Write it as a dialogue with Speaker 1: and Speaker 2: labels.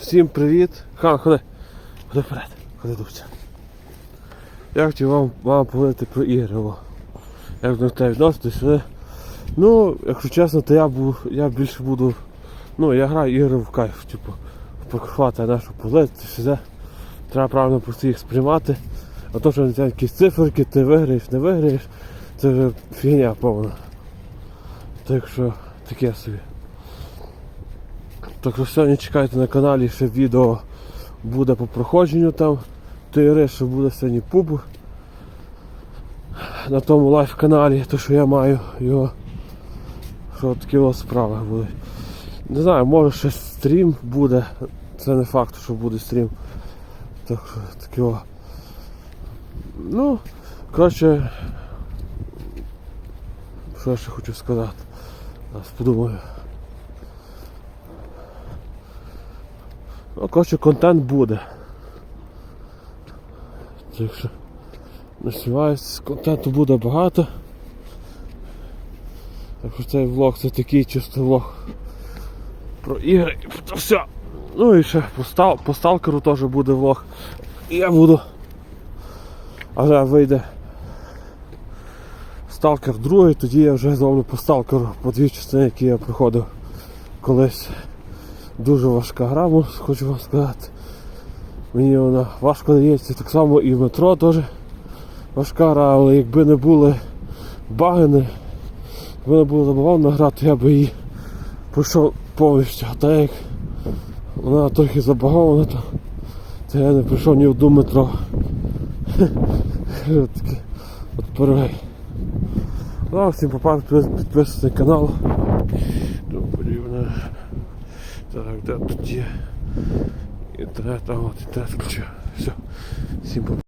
Speaker 1: Всім привіт! Хан, ходи. Ходи вперед, ходи дубця. Я хотів вам, вам поговорити про ігри. Як до тебе відноситись, ви? Ну, якщо чесно, то я був, я більше буду. Ну, я граю ігри в кайф, типу, покохати нашу полити, все. Треба правильно просто їх сприймати. А то, що тебе якісь циферки, ти виграєш, не виграєш, це вже фігня повна. Так що таке собі. Так що сьогодні чекайте на каналі ще відео буде по проходженню там. Тири, що буде сьогодні пуб. На тому лайв каналі, то що я маю його. Що такі ось справи будуть. Не знаю, може ще стрім буде. Це не факт, що буде стрім. Так що таке. о. Ну, коротше. Що я ще хочу сказати? Зараз подумаю. Коротше, контент буде. Так що не сподіваюся, контенту буде багато. Так що цей влог це такий чисто влог про ігри і все. Ну і ще по, по сталкеру теж буде влог. І я буду. А вже вийде сталкер другий, тоді я вже зроблю по сталкеру по дві частини, які я проходив колись. Дуже важка гра, хочу вам сказати. Мені вона важко дається, так само і в метро теж важка гра, але якби не були багини, якби не було забавно грати, я би її пройшов повністю. А так як вона трохи забагована, то, то я не пройшов ні в одну метро. От таке от пироги. Ну, всім попав, підписуйтесь на канал. Добрі, вона. Так, де тут є інтернет, а от інтернет включив. Все. Всім па-